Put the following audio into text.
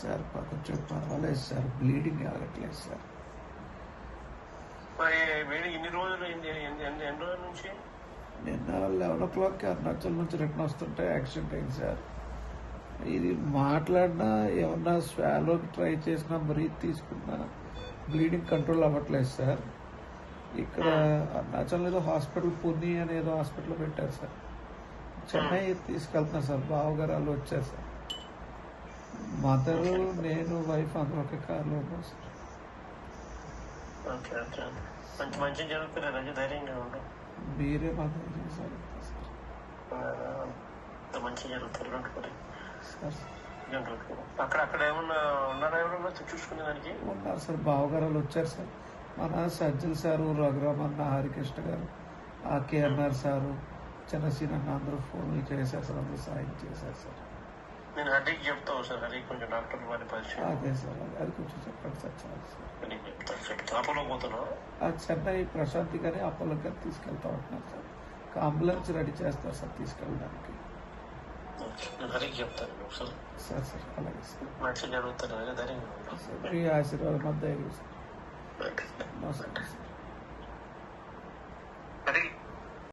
Sir కొంచెం పర్వాలేదు sir bleeding ఆగట్లేదు సార్. నిన్న లెవెన్ ఓ క్లాక్కి అరుణాచల్ నుంచి రిటర్న్ వస్తుంటే యాక్సిడెంట్ అయింది సార్. ఇది మాట్లాడినా ఏమన్నా స్వాలోకి ట్రై చేసినా మరీ తీసుకున్నా బ్లీడింగ్ కంట్రోల్ అవ్వట్లేదు సార్. ఇక్కడ అరుణాచల్ ఏదో హాస్పిటల్ పుని అని ఏదో హాస్పిటల్ పెట్టారు సార్. చెన్నై తీసుకెళ్తున్నా సార్. బావగారు వాళ్ళు వచ్చారు సార్. మదరు నేను వైఫ్ అందరూ ఒకే కార్లో ఉన్నాం సార్. మీరే సార్. మంచి జరుగుతుంది. అనుకోండి సార్ అక్కడ అక్కడ ఏమన్నా ఉన్నారా ఎవరన్నా చూసుకునే దానికి? ఉన్నారు సార్. బావగారు వాళ్ళు వచ్చారు సార్. మన సజ్జల్ సారు రఘురామన్న హరికృష్ణ గారు ఆ కేఎన్ఆర్ సారు అన్న అందరూ ఫోన్లు సార్ అందరూ సాయం చేశారు సార్. నేను హరికి చెప్తా సార్ హరికి కొంచెం డాక్టర్ వారి పరిచయం. అదే సార్ అది- అది కొంచెం చెప్పండి సార్ చాలు సార్. అపోలో పోతున్నావు? ఆ చెన్నై ప్రశాంతి గారి అప్పలో గారు తీసుకెళ్తా ఉంటున్నారు సార్. ఒక అంబులెన్స్ రెడీ చేస్తారు సార్ తీసుకెళ్ళడానికి. నేను హరికి చెప్తాను ఒకసారి సార్. సార్ అలాగే సార్. ఉండు. సార్ మీ ఆశీర్వాదం అంతా సార్. నమస్కారం సార్.